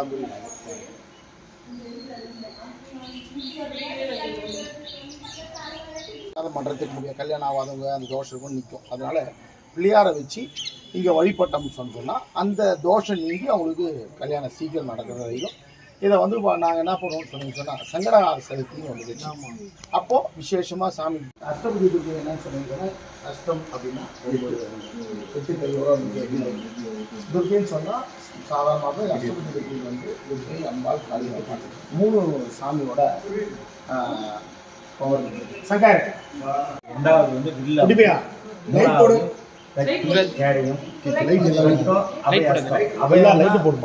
வளம்புரி அதை பண்ணுறதுக்கு முடியும் கல்யாணம் ஆகாதவங்க அந்த தோஷம் இருக்கும் நிற்கும் அதனால பிள்ளையாரை வச்சு இங்கே வழிபட்டோம்னு சொன்னால் அந்த தோஷம் நீங்கி அவங்களுக்கு கல்யாணம் சீக்கிரம் நடக்கிற வரைக்கும் இதை வந்து நாங்கள் என்ன சொன்னீங்க சொன்னால் சங்கடஹார சதுர்த்தின்னு ஒன்று வச்சு அப்போது விசேஷமாக சாமி அஷ்டபதி துர்க்கை என்னன்னு சொன்னீங்கன்னா அஷ்டம் அப்படின்னா எட்டு கையோட வந்து துர்க்கைன்னு சொன்னால் சாதாரணமாக அஷ்டபதி துர்க்கை வந்து துர்க்கை அம்பாள் காளியம்மாள் மூணு சாமியோட பவர் சங்கார் ரெண்டாவது வந்து வில்ல. குடிமையா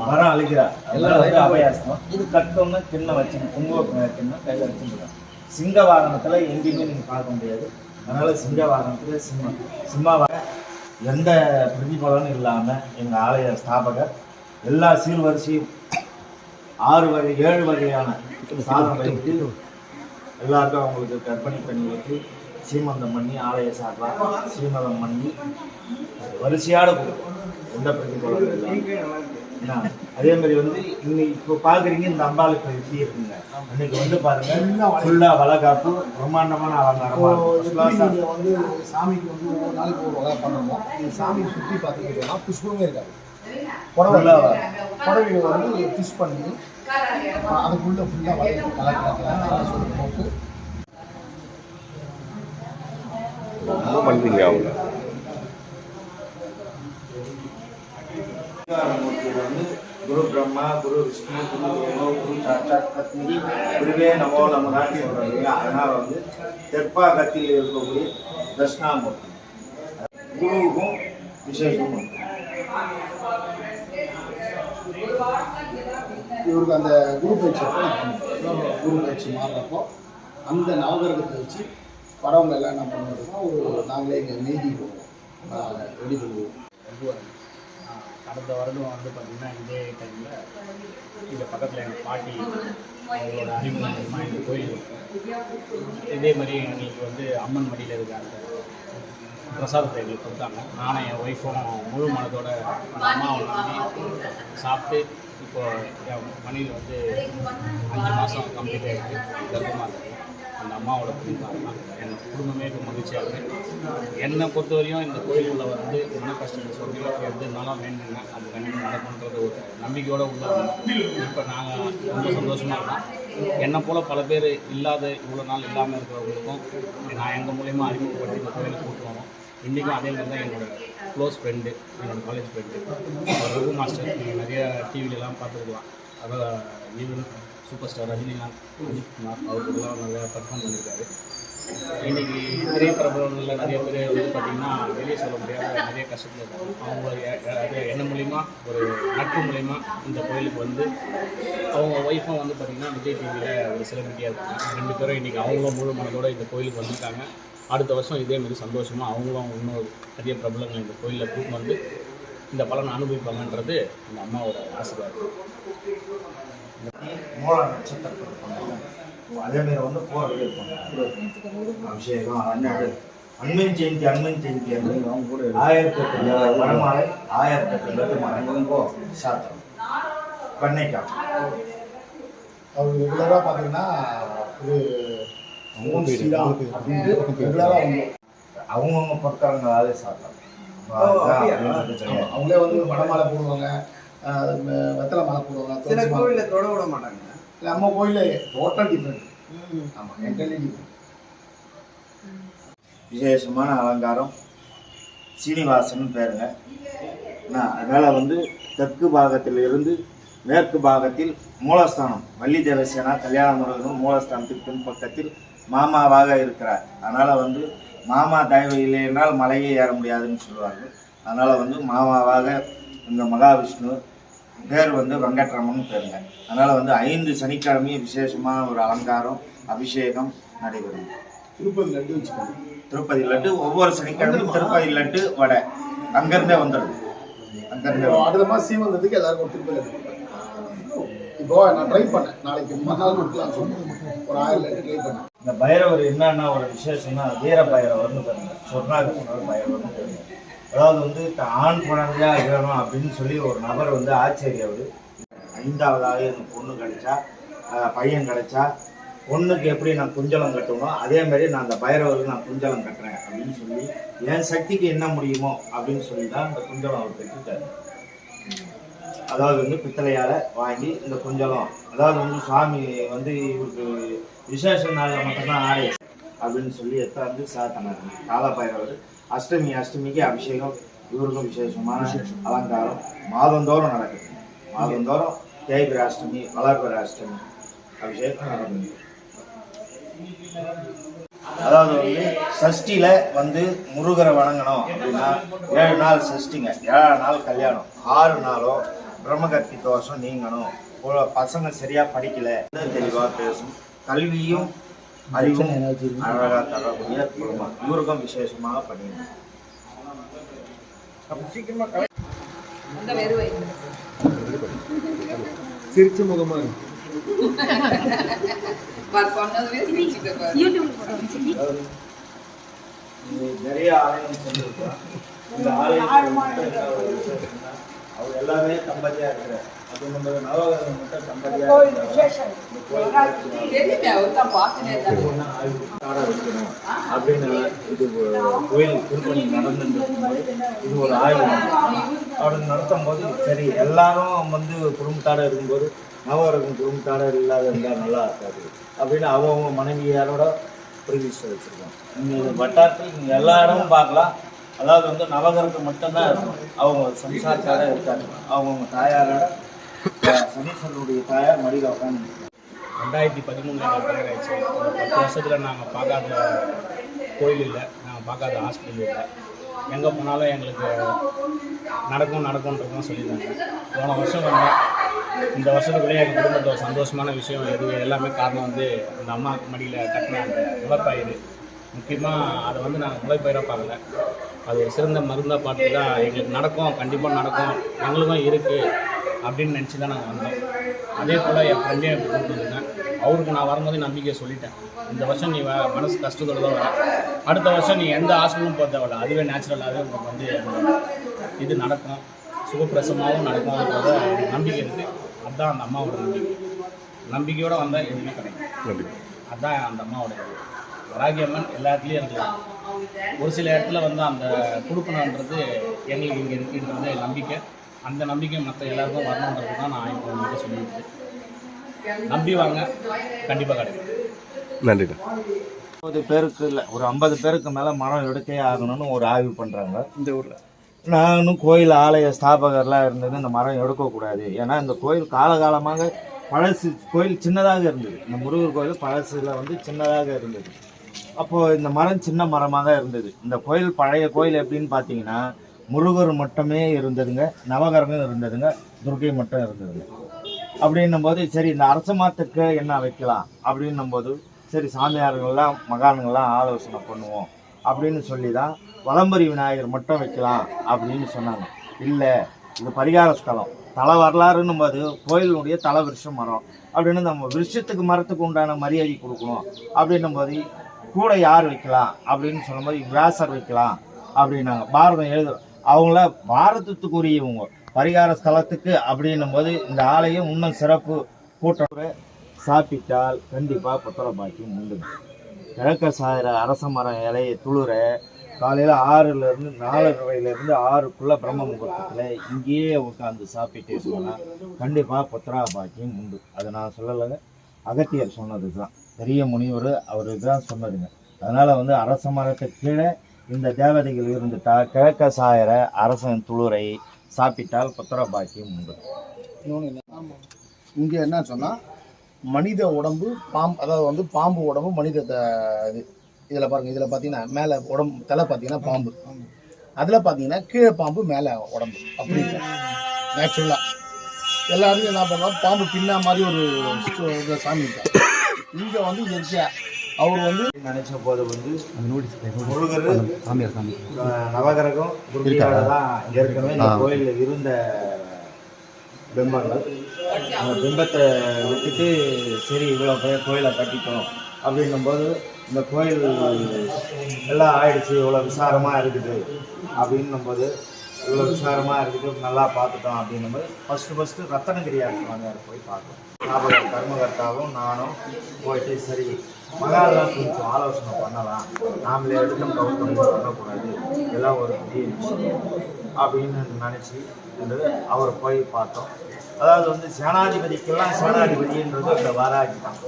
மரம் அழுகிறா எல்லாம் வந்து அபயாஸ்தம் இது கட்டோம்னா கிண்ணம் வச்சு குங்கும கிண்ணம் கையில் வச்சுருக்கோம் சிங்க வாகனத்துல எங்கேயுமே நீங்க பார்க்க முடியாது. அதனால சிங்க வாகனத்துல சிம்ம சிம்மாவா எந்த பிரதிபலனும் இல்லாம எங்க ஆலய ஸ்தாபகர் எல்லா சீர்வரிசையும் ஆறு வகை ஏழு வகையான வைத்து எல்லாருக்கும் அவங்களுக்கு கற்பனை பண்ணி வைத்து சீமந்தம் பண்ணி ஆலய சார்பாக சீமந்தம் பண்ணி வரிசையான கொடுக்கும் எந்த பிரதிபலம். என்ன, அதே மாதிரி வந்து இன்னைக்கு இப்போ பாக்குறீங்க இந்த அம்பாளுக்கு எப்படி இருக்குங்க அன்னைக்கு வந்து பாருங்க ஃபுல்லா வளகாப்பு பிரம்மாண்டமான அலங்காரமா இப்போ இருக்கும் எப்படி நீங்க வந்து சாமிக்கு வந்து ஒவ்வொரு நாளைக்கு ஒரு வகை பண்ணணுமோ நீங்க சாமியை சுற்றி பார்த்தீங்கன்னா புஷ்பமே இருக்காது புடவை புடவையை வந்து ஃபிஷ் பண்ணி அதுக்குள்ள ஃபுல்லாக கலக்கலாம் சொல்லி போட்டு ரொம்ப பண்ணுறீங்க அவங்க. குரு பிரம்மா குரு விஷ்ணு குரு தேவோ குரு சாட்சாத் பத்னி குருவே நமோ நமகான்னு சொல்றாங்க அதனால வந்து தெற்பாகத்தில் இருக்கக்கூடிய தட்சிணாமூர்த்தி. குருவுக்கும் விசேஷம் உண்டு. இவருக்கு அந்த குரு பயிற்சி குரு பயிற்சி மாறுறப்போ அந்த நவகிரகத்தை வச்சு வரவங்க எல்லாம் என்ன பண்ணுறதுன்னா ஒரு நாங்களே இங்கே நீதி போடுவோம் ரெடி பண்ணுவோம். கடந்த வருடம் வந்து பார்த்திங்கன்னா இதே டைமில் இந்த பக்கத்தில் எங்கள் பாட்டி அவங்களோட அறிமுகம் இந்த கோயில் இதே மாதிரி எங்களுக்கு வந்து அம்மன் மடியில் இருக்காங்க பிரசாதத்தை எங்களுக்கு கொடுத்தாங்க. நானும் என் ஒய்ஃபும் முழு மனதோட அந்த அம்மாவை நம்பி சாப்பிட்டு இப்போ என் மனைவி வந்து அஞ்சு மாதம் கம்ப்ளீட் ஆகிடுச்சு கர்ப்பமாக இருக்கு. அந்த அம்மாவோட புரிஞ்சாங்க என் குடும்பமே இப்போ மகிழ்ச்சியாக இருக்குது என்னை பொறுத்தவரையும் இந்த கோயிலில் வந்து என்ன கஷ்டங்கள் சொல்லி எது இருந்தாலும் வேண்டுங்க அது கண்டிப்பாக நடக்கணுன்றது ஒரு நம்பிக்கையோடு உள்ள இப்போ நாங்கள் ரொம்ப சந்தோஷமாக இருக்கோம். என்னை போல் பல பேர் இல்லாத இவ்வளோ நாள் இல்லாமல் இருக்கிறவங்களுக்கும் நான் எங்கள் மூலியமாக அறிமுகப்படுத்தி இந்த கோயிலுக்கு கூட்டு வரோம் இன்றைக்கும் அதே மாதிரி தான் என்னோடய க்ளோஸ் ஃப்ரெண்டு என்னோடய காலேஜ் ஃப்ரெண்டு ரகு மாஸ்டர் நீங்கள் நிறைய டிவிலெலாம் பார்த்துருக்கலாம். அதான் even super star Rajinikanth Ajith Kumar அவருக்கெல்லாம் நல்லா பர்ஃபார்ம் பண்ணியிருக்காரு இன்னைக்கு நிறைய பிரபலங்களில் நிறைய பேர் வந்து பார்த்தீங்கன்னா வெளியே சொல்ல முடியாத நிறைய கஷ்டத்தில் இருக்காங்க. அவங்க எ- என்ன மூலிமா ஒரு நட்பு மூலிமா இந்த கோயிலுக்கு வந்து அவங்க ஒய்ஃபும் வந்து பார்த்திங்கன்னா விஜய் டிவியில் ஒரு செலிபிரிட்டியாக இருக்காங்க. ரெண்டு பேரும் இன்றைக்கி அவங்களும் முழு மனதோட இந்த கோயிலுக்கு வந்திருக்காங்க. அடுத்த வருஷம் இதே மாதிரி சந்தோஷமாக அவங்களும் இன்னும் நிறைய பிரபலங்கள் இந்த கோயிலில் கூட்டு வந்து இந்த பலனை அனுபவிப்பாங்கன்றது இந்த அம்மாவோட ஆசீர்வாதம். மூல நட்சத்திரத்துக்கு பண்ணுவோம் அதே மாதிரி வந்து போர் இருப்பாங்க அபிஷேகம் அண்ணாடு அன்மன் ஜெயந்தி அன்மன் ஜெயந்தி ஆயிரத்தி எட்டு வடமாலை ஆயிரத்தி எட்டு லட்டு மாலை சாத்திரம். பண்ணைக்காம் அவர் ரெகுலராக பார்த்தீங்கன்னா இது ஓம் ஸ்ரீராம் அப்படின்ட்டு ரெகுலராக வந்து அவங்கவுங்க பொறுத்தவங்களாலே சாத்திரம். அவங்களே வந்து வடமாலை போடுவாங்க. வெத்தலை மாலை போடுவாங்க சில. கோவிலில் தொட விட மாட்டாங்க. நம்ம கோயிலில் டோட்டல் டிஃப்ரெண்ட் ஆமாம் டிஃப்ரெண்ட் விசேஷமான அலங்காரம் சீனிவாசன் பேருங்க. அதனால வந்து தெற்கு பாகத்தில் இருந்து மேற்கு பாகத்தில் மூலஸ்தானம் வள்ளி தேவசேனா கல்யாண முருகனும் மூலஸ்தானத்துக்கு பின்பக்கத்தில் மாமாவாக இருக்கிறார். அதனால வந்து மாமா தயவு இல்லை என்றால் மலையே ஏற முடியாதுன்னு சொல்லுவார்கள். அதனால வந்து மாமாவாக இந்த மகாவிஷ்ணு பேர் வந்து வெங்கட்ரமன் பேருங்க. அதனால வந்து ஐந்து சனிக்கிழமையும் விசேஷமான ஒரு அலங்காரம் அபிஷேகம் நடைபெறும். திருப்பதி லட்டு வச்சுக்கோங்க. திருப்பதி லட்டு ஒவ்வொரு சனிக்கிழமையும் திருப்பதி லட்டு வடை. அங்கிருந்தே வந்துடும் அங்கிருந்தே. அடுத்த மாதம் சீமந்தத்துக்கு எல்லாருக்கும் திருப்பதி லட்டு. இப்போ நான் ட்ரை பண்ணேன். நாளைக்கு மறுநாள் கொடுக்கலாம் சொல்லி ஒரு ஆயிரம் லட்டு ட்ரை பண்ணேன். இந்த பைரவர் என்னன்னா ஒரு விசேஷம்னா வீர பைரவர்னு பாருங்க. சொர்ணாகர் பைரவர்னு பாருங்க. அதாவது வந்து ஆண் குழந்தையா வேணும் அப்படின்னு சொல்லி ஒரு நபர் வந்து ஆச்சரிய அவர் ஐந்தாவதாக எனக்கு பொண்ணு கிடைச்சா பையன் கிடைச்சா பொண்ணுக்கு எப்படி நான் குஞ்சலம் கட்டணும் அதே மாதிரி நான் அந்த பைரவருக்கு நான் குஞ்சலம் கட்டுறேன் அப்படின்னு சொல்லி என் சக்திக்கு என்ன முடியுமோ அப்படின்னு சொல்லி தான் இந்த குஞ்சலம் அவர் கட்டிட்டாரு. அதாவது வந்து பித்தளையால வாங்கி இந்த குஞ்சலம் அதாவது வந்து சுவாமி வந்து இவருக்கு விசேஷ நாளில் மட்டும்தான் ஆடை அப்படின்னு சொல்லி எத்தாந்து சாத்தனாரு காலபைரவர் அஷ்டமி அஷ்டமிக்கு அபிஷேகம் இவருக்கும் விசேஷமான அலங்காரம். மாதந்தோறும் நடக்குது. மாதந்தோறும் தேய்பிர அஷ்டமி வளர்பிர அஷ்டமி அபிஷேகம் நடக்குது. அதாவது வந்து சஷ்டியில வந்து முருகரை வணங்கணும் அப்படின்னா ஏழு நாள் சஷ்டிங்க. ஏழு நாள் கல்யாணம். ஆறு நாளும் பிரம்மகத்தி தோஷம் நீங்கணும். பசங்க சரியா படிக்கல. தெளிவா பேசும் கல்வியும் அறிவும் அழகா தரக்கூடிய குடும்பம் இவருக்கும் விசேஷமாக பண்ணிடணும் சிரிச்ச முகமா நிறைய ஆலயம் சென்றிருக்கிறோம் இந்த விசேஷம்னா, அவர் எல்லாமே தம்பதியா இருக்கிறார். அப்படின்னு இது ஒரு கோயில் திருப்பணி நடந்துட்டு இது ஒரு ஆய்வு. அப்படி நடத்தும் போது சரி எல்லாரும் வந்து குடும்பத்தாட இருக்கும்போது நவகிரகம் குடும்பத்தாட இல்லாத இருந்தால் நல்லா இருக்காது. அப்படின்னு அவங்கவுங்க மனைவியாரோட பிரதிஷ்டை வச்சிருக்கோம். இந்த வட்டாரத்தில் நீங்கள் எல்லா இடமும் பார்க்கலாம். அதாவது வந்து நவகிரகம் மட்டும்தான் இருக்கும். அவங்க சம்சாரத்தாட இருக்காங்க அவங்கவுங்க தாயாரோட சனீஸ்வரனுடைய தாயார் மடியில் உட்காந்து ரெண்டாயிரத்தி பதிமூணில் கல்யாணம் ஆயிடுச்சு. பத்து வருஷத்தில் நாங்கள் பார்க்காத கோயில் இல்லை நாங்கள் பார்க்காத ஹாஸ்பிட்டல் இல்லை எங்கே போனாலும் எங்களுக்கு நடக்கும் நடக்கும்ன்றதும் சொல்லியிருந்தாங்க. போன வருஷம் வந்தேன் இந்த வருஷத்துக்குள்ளே எங்கள் குடும்பத்தோட சந்தோஷமான விஷயம் எது எல்லாமே காரணம் வந்து அந்த அம்மா மடியில் கட்டின அந்த முளைப்பயிறு முக்கியமாக அதை வந்து நாங்கள் முளைப்பயிராக பார்க்கல. அது ஒரு சிறந்த மருந்தாக பார்த்து தான் எங்களுக்கு நடக்கும் கண்டிப்பாக நடக்கும். எங்களுக்கும் இருக்குது அப்படின்னு நினச்சி தான் நாங்கள் வந்தோம். அதே போல் என் ஃப்ரெண்டே கூப்பிட்டு வந்திருந்தேன் அவருக்கு நான் வரும்போது நம்பிக்கையை சொல்லிட்டேன். இந்த வருஷம் நீ வ- மனசு கஷ்டத்தோட தான் வர. அடுத்த வருஷம் நீ எந்த ஹாஸ்பிட்டலும் போக தேவையில்ல அதுவே நேச்சுரலாகவே உங்களுக்கு வந்து இது நடக்கும். சுகப்பிரசமாகவும் நடக்கும் போது எனக்கு நம்பிக்கை இருக்குது அதுதான் அந்த அம்மாவோட நம்பிக்கை. நம்பிக்கையோடு வந்தால் எதுவுமே கிடைக்கும் அதுதான் அந்த அம்மாவோட. வராகி அம்மன் எல்லா இடத்துலையும் இருக்கலாம் ஒரு சில இடத்துல வந்து அந்த கொடுக்கணுன்றது எங்களுக்கு இங்கே இருக்குன்றது நம்பிக்கை. அந்த நம்பிக்கை மற்ற எல்லாருக்கும் வரணுன்றது தான் நான் இப்போ உங்கள்கிட்ட சொல்லியிருக்கேன். நம்பி வாங்க. கண்டிப்பாக கிடைக்கும். நன்றிண்ணா ஐம்பது பேருக்கு இல்லை ஒரு ஐம்பது பேருக்கு மேலே மரம் எடுத்தே ஆகணும்னு ஒரு ஆய்வு பண்ணுறாங்க இந்த ஊர்ல. நானும் கோயில் ஆலய ஸ்தாபகர்லாம் இருந்தது இந்த மரம் எடுக்கக்கூடாது ஏன்னா இந்த கோயில் காலகாலமாக பழசு கோயில் சின்னதாக இருந்தது. இந்த முருகர் கோயில் பழசுல வந்து சின்னதாக இருந்தது. அப்போது இந்த மரம் சின்ன மரமாக இருந்தது. இந்த கோயில் பழைய கோயில் எப்படின்னு பார்த்தீங்கன்னா முருகர் மட்டுமே இருந்ததுங்க நவகரகம் இருந்ததுங்க துர்கை மட்டும் இருந்ததுங்க. அப்படின்னும் போது சரி இந்த அரச மாத்துக்கு என்ன வைக்கலாம்? அப்படின்னும் போது சரி சாமியார்கள்லாம் மகான்கள்லாம் ஆலோசனை பண்ணுவோம். அப்படின்னு சொல்லி தான் வலம்பரி விநாயகர் மட்டும் வைக்கலாம் அப்படின்னு சொன்னாங்க. இல்லை இது பரிகார ஸ்தலம். தலை வரலாறுன்னும் போது கோயிலுடைய தலை விருஷம் மரம். அப்படின்னு நம்ம விருஷத்துக்கு மரத்துக்கு உண்டான மரியாதை கொடுக்கணும். அப்படின்னும் போது கூட யார் வைக்கலாம்? அப்படின்னு சொல்லும்போது வியாசர் வைக்கலாம். அப்படின்னாங்க. பாரதம் எழுது அவங்கள பாரதத்துக்குரியவங்க பரிகார ஸ்தலத்துக்கு அப்படின்னும் போது இந்த ஆலயம் இன்னும் சிறப்பு கூட்டம் சாப்பிட்டால் கண்டிப்பாக புத்தர பாக்கியம் உண்டு. கிழக்க சாயிர அரச மரம் இலையை துளுர காலையில் ஆறுலேருந்து நாலரைலேருந்து ஆறுக்குள்ளே பிரம்ம முகூர்த்தத்தில் இங்கேயே உட்காந்து சாப்பிட்டு சொன்னால் கண்டிப்பாக புத்திரா பாக்கியம் உண்டு. அதை நான் சொல்லலைங்க. அகத்தியர் சொன்னது தான் பெரிய முனிவர் அவர் தான் சொன்னதுங்க. அதனால் வந்து அரச மரத்துக்கு கீழே இந்த தேவதைகள் இருந்துட்டால் கிழக்க சாயர அரசன் துளுரை சாப்பிட்டால் புத்திர பாக்கியம் உண்டு. இன்னொன்று இங்கே என்ன சொன்னால் மனித உடம்பு பாம்பு அதாவது வந்து பாம்பு உடம்பு மனித த- இது. இதில் பாருங்கள் இதில் பார்த்தீங்கன்னா மேலே உடம்பு தலை பார்த்தீங்கன்னா பாம்பு. அதில் பார்த்தீங்கன்னா கீழே பாம்பு மேலே உடம்பு. அப்படி நேச்சுரலாக எல்லாருமே என்ன பண்ணுவோம் பாம்பு பின்னா மாதிரி ஒரு சாமி இங்கே வந்து இயற்கையாக அவர் வந்து நினைச்ச போது வந்து முருகர் நவகிரகம் தான் ஏற்கனவே இந்த கோயிலில் இருந்த பிம்பங்கள். அந்த பிம்பத்தை விட்டுட்டு சரி இவ்வளோ கோயிலை கட்டிட்டோம் அப்படின்னும்போது இந்த கோயில் எல்லாம் ஆயிடுச்சு இவ்வளோ விசாரமாக இருக்குது அப்படின்னும்போது இவ்வளோ விசாரமாக இருக்குது நல்லா பார்த்துட்டோம் அப்படின்னும்போது ஃபஸ்ட்டு ஃபஸ்ட்டு ரத்தனகிரியார் சுவாமியார் போய் பார்த்தோம். ஞாபகம் கர்மகர்த்தாவும் நானும் போயிட்டு சரி மகாலாம் கொஞ்சம் ஆலோசனை பண்ணலாம். நாமளே எடுத்து கவுத்தம் பண்ணக்கூடாது. இதெல்லாம் ஒரு பெரிய விஷயம் அப்படின்னு நினச்சி அவர் போய் பார்த்தோம். அதாவது வந்து சேனாதிபதிக்கெல்லாம் சேனாதிபதின்றது அந்த வாராகி தான்.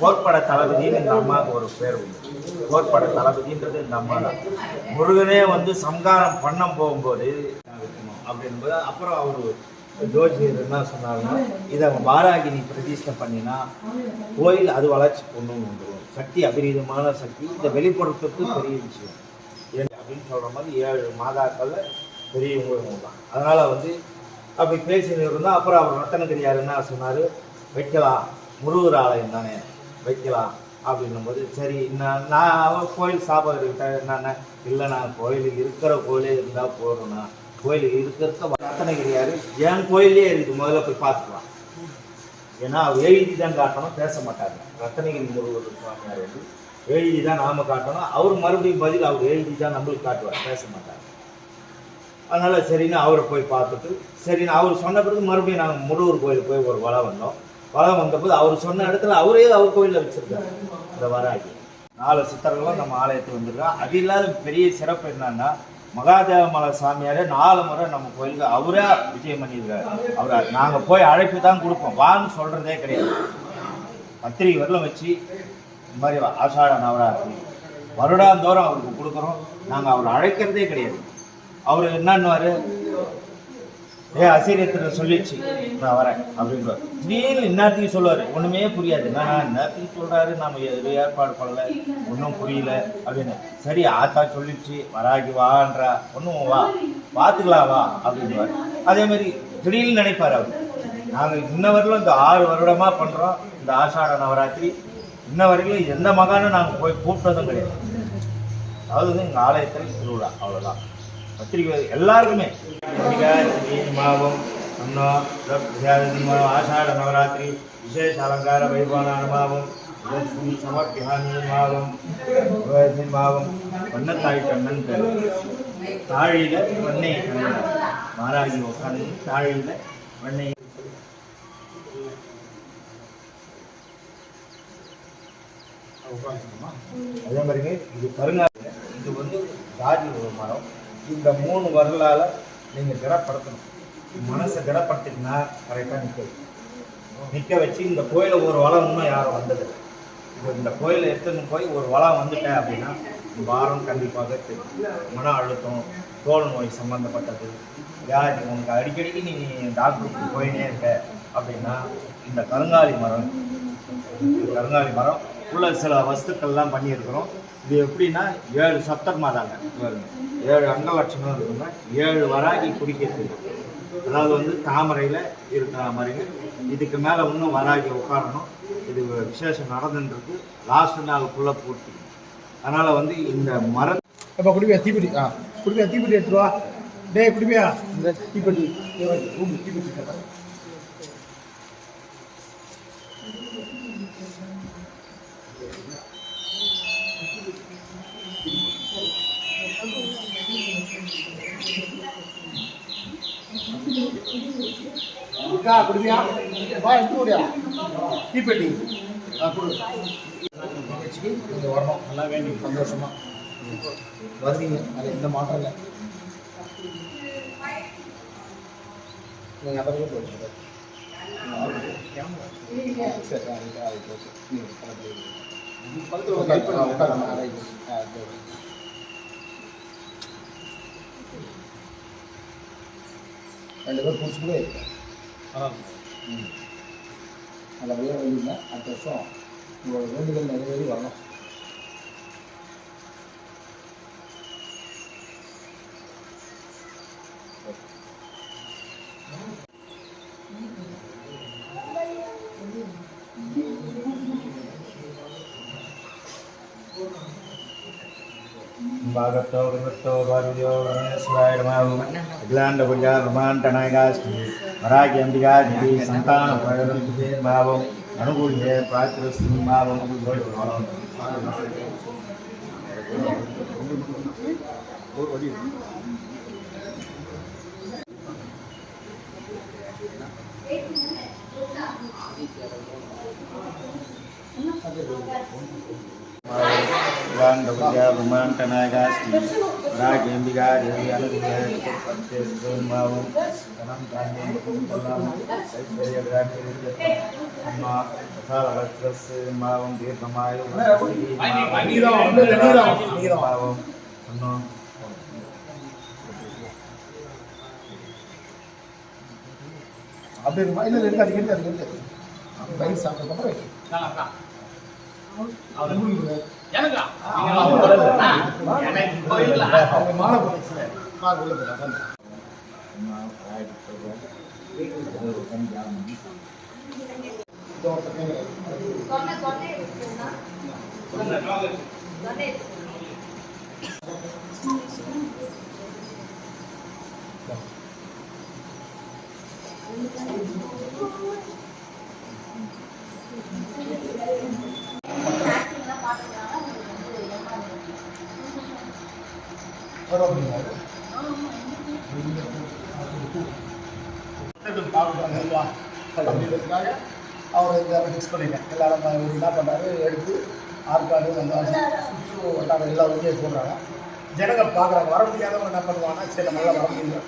போர்ப்பட தளபதின்னு இந்த அம்மாவுக்கு ஒரு பேர் உண்டு. போர்ப்பட தளபதின்றது இந்த அம்மா தான். முருகனே வந்து சம்காரம் பண்ண போகும்போது அப்படின்போது அப்புறம் அவர் ஜோதியர் என்ன சொன்னாருன்னா இதை அவன் பாராகினி பிரதிஷ்டை பண்ணினா கோயில் அது வளர்ச்சி கொண்டு வந்துடும் சக்தி அபரீதமான சக்தி இதை வெளிப்படுத்துறது பெரிய விஷயம். ஏன் அப்படின்னு சொல்கிற மாதிரி ஏழு மாதாக்கள் பெரியவங்க தான் அதனால் வந்து அப்படி பேசின்னு இருந்தால் அப்புறம் அவர் ரத்தனகிரியார் என்ன சொன்னார்? வைக்கலாம் முருகர் ஆலயம் தானே வைக்கலாம் அப்படின்னும் போது சரி நான் நான் அவன் கோயில் கிட்ட என்னென்ன? இல்லை நான் கோயில் இருக்கிற கோயிலே இருந்தால் போதும்ண்ணா. கோயில் இருக்கிறத ரத்தனகிரியார் என் கோயிலே இருக்குது முதல்ல போய் பார்த்துக்கலாம். ஏன்னா அவர் எழுதி தான் காட்டணும். பேச மாட்டாங்க. ரத்தனகிரி முருகர் சுவாமியார் வந்து எழுதி தான் நாம காட்டணும். அவர் மறுபடியும் பதில் அவர் எழுதி தான் நம்மளுக்கு காட்டுவார். பேச மாட்டார் அதனால சரின்னு அவரை போய் பார்த்துட்டு சரின்னு அவர் சொன்ன பிறகு மறுபடியும் நாங்கள் முருகர் கோயில் போய் ஒரு வளம் வந்தோம். வளம் வந்தபோது அவர் சொன்ன இடத்துல அவரே அவர் கோயிலில் வச்சிருக்காரு. இந்த வராகி. நாலு சித்தர்களும் நம்ம ஆலயத்துக்கு வந்துருக்கோம் அது இல்லாத பெரிய சிறப்பு என்னன்னா மகாதேவமலை சாமியாரே நாலு முறை நம்ம கோயிலுக்கு அவரே விஜயம் பண்ணியிருக்காரு. அவரை நாங்கள் போய் அழைப்பு தான் கொடுப்போம். வான்னு சொல்கிறதே கிடையாது. பத்திரிகை வரலாம் வச்சு இந்த மாதிரி ஆஷாட நவராத்திரி வருடாந்தோறும் அவருக்கு கொடுக்குறோம். நாங்கள் அவரை அழைக்கிறதே கிடையாது. அவர் என்னன்னுவார்? ஏ அசீரியத்தில் சொல்லிடுச்சு. நான் வரேன் அப்படின்றார் திடீர்னு இந்நேரத்துக்கு சொல்லுவார் ஒன்றுமே புரியாது. நான் இந்நேரத்துக்கு சொல்கிறாரு நம்ம எதுவும் ஏற்பாடு பண்ணல ஒன்றும் புரியல அப்படின்னு. சரி ஆத்தா சொல்லிடுச்சு வராகி வான்றா ஒன்றும் வா பார்த்துக்கலாம் வா அப்படின்வார் அதே மாதிரி திடீர்னு நினைப்பார் அவர். நாங்கள் இன்ன வரையிலும் இந்த ஆறு வருடமாக பண்ணுறோம் இந்த ஆஷாட நவராத்திரி. இன்ன வரையிலும் எந்த மகானும் நாங்கள் போய் கூப்பிட்டதும் கிடையாது. அதாவது எங்கள் ஆலயத்தில் திருவிழா அவ்வளோதான் பத்திரிகை எல்லாருக்குமே. மாவம் அன்னோ ஆஷாட நவராத்திரி விசேஷ அலங்கார வைபவனான மாவம் மாவம் மாவம் வண்ணத்தாய் கண்ணன் பேர் தாழியில் வண்ணை கண்ணன். மாராகி உட்காந்து தாழியில் வண்ணை அதே மாதிரிங்க இது கருங்கால. இது வந்து ஜாதி மரம் இந்த மூணு வரலால நீங்கள் திடப்படுத்தணும். மனசை திடப்படுத்தினா கரெக்டாக நிற்க நிற்க வச்சு இந்த கோயிலை ஒரு வளம் இன்னும் யாரும் வந்தது இப்போ இந்த கோயிலை எடுத்துன்னு போய் ஒரு வளம் வந்துட்டேன் அப்படின்னா வாரம் கண்டிப்பாக தெரியும். மன அழுத்தம் தோல் நோய் சம்மந்தப்பட்டது யார் உனக்கு அடிக்கடிக்கு நீ டாக்டருக்கு போயினே இருக்க அப்படின்னா இந்த கருங்காலி மரம் கருங்காலி மரம் உள்ள சில வஸ்துக்கள்லாம் பண்ணியிருக்கிறோம். இது எப்படின்னா ஏழு சப்தர் மாதாங்க. பாருங்க. ஏழு அங்கலட்சணம் இருக்குங்க. ஏழு வராகி குடிக்கிறது அதாவது வந்து தாமரையில் இருக்கிற மாதிரிங்க. இதுக்கு மேலே இன்னும் வராகி உட்காரணும். இது விசேஷம் நடந்துன்றது. லாஸ்ட் நாளுக்குள்ளே பூர்த்தி. அதனால் வந்து இந்த மர அப்போ குடிப்பியா தீப்பெட்டி. ஆ குடிப்பியா தீப்பெட்டி எடுத்துட்டு வா. டேய் குடிப்பியா இந்த தீப்பெட்டி. ரூம் தீப்பெட்டி. இருக்கா அக்கா வா எடுத்து முடியா தீப்பெட்டி. ஆ கொடு. நீங்கள் வரணும் நல்லா வேண்டி சந்தோஷமாக வருவீங்க. அது எந்த மாற்றம் இல்லை. நீங்கள் அந்த பக்கம் போயிடுங்க சரி அது இது, ஆ, இது, ஓகே. ம், பக்கத்துல உட்காரு. ஆ, உட்காருங்க. ஆ, ரைட். ஆ, இது, ஓகே. ரெண்டு பேரும் பிடிச்சி கூட இருக்கு ம். நல்லபடியாக வேண்டிங்க அடுத்த வருஷம் உங்களோட வேண்டுதல் நிறைவேறி வரணும். శ్రీవత్తో గురువత్తో భార్యో గణేశ్వరాయ నమః అఖిలాండ పుల్యా రుమాంటనాయకాశ్రీ వరాగి అంబికా దేవి సంతాన ప్రగతి భావం అనుకూల్యే ప్రాచుర్యం భావం गया भगवान टनाएगा राग एम्बिगा மாவும் தீர்க்கமாயும் மாவும் சொன்னோம் அப்படி இருக்குமா இல்லை இருக்கு அது இருக்கு அது இருக்கு பயிர் சாப்பிட்டதுக்கப்புறம் வைக்கும். எனக்கா அவங்க மாலை போட்டுச்சு மாலை உள்ள போட்டாங்க இந்த ஒருத்தர் கேட்குறாரு. பரவாயில்லையா? பாருங்க, வா. அப்படின்றதுக்காக அவரை இதை ஃபிக்ஸ் பண்ணிட்டேன் எல்லாரும் இவர் என்ன பண்ணுறாரு எடுத்து ஆற்காடு வந்தாச்சு சுற்று வட்டாரம் எல்லா ஊர்லேயும் போடுறாங்க ஜனங்க பார்க்குறாங்க வர முடியாதவங்க என்ன பண்ணுவாங்கன்னா சரி நல்லா வர முடியல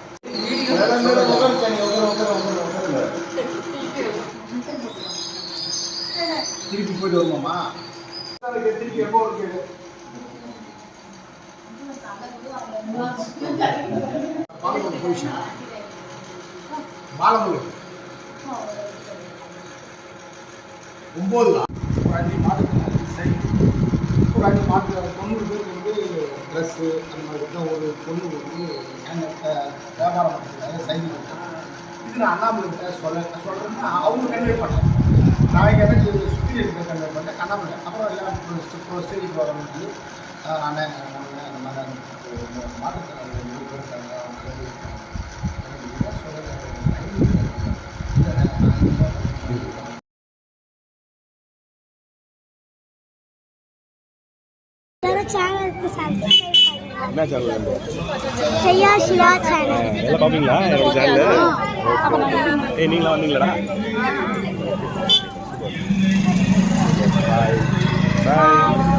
திருப்பி போயிட்டு வருமாமா திருப்பி எப்போ இருக்கு பாலமூர் போயிடுச்சு பாலமூர் ஒம்பது ஒரு அஞ்சு மாட்டுக்கு சரி ஒரு அஞ்சு மாட்டு தொண்ணூறு பேருக்கு வந்து ட்ரெஸ்ஸு அந்த மாதிரி தான் ஒரு பொண்ணு வந்து ஹேண்ட் வியாபாரம் பண்ணுறதுக்காக சைக்கிள் கொடுத்தாங்க இது நான் அண்ணாமலை சொல்ல சொல்கிறேன்னா அவங்க கன்வே பண்ணேன் நான் இங்கே சுற்றி இருக்கிற கன்வே பண்ணேன் அண்ணாமலை அப்புறம் எல்லாம் ஸ்டேஜுக்கு வரணும்னு அண்ணன் அந்த மாதிரி மாற்றுத்திறனாளி நூறு பேர் இருக்காங்க. அவங்க எல்லாரும் சேனலுக்கு சப்ஸ்கிரைப் பண்ணுங்க. என்ன சேனல் செய்யா சிவா சேனல் எல்லாம் பார்ப்பீங்களா என்னோட சேனல் ஏய் நீங்களா பாய் பாய்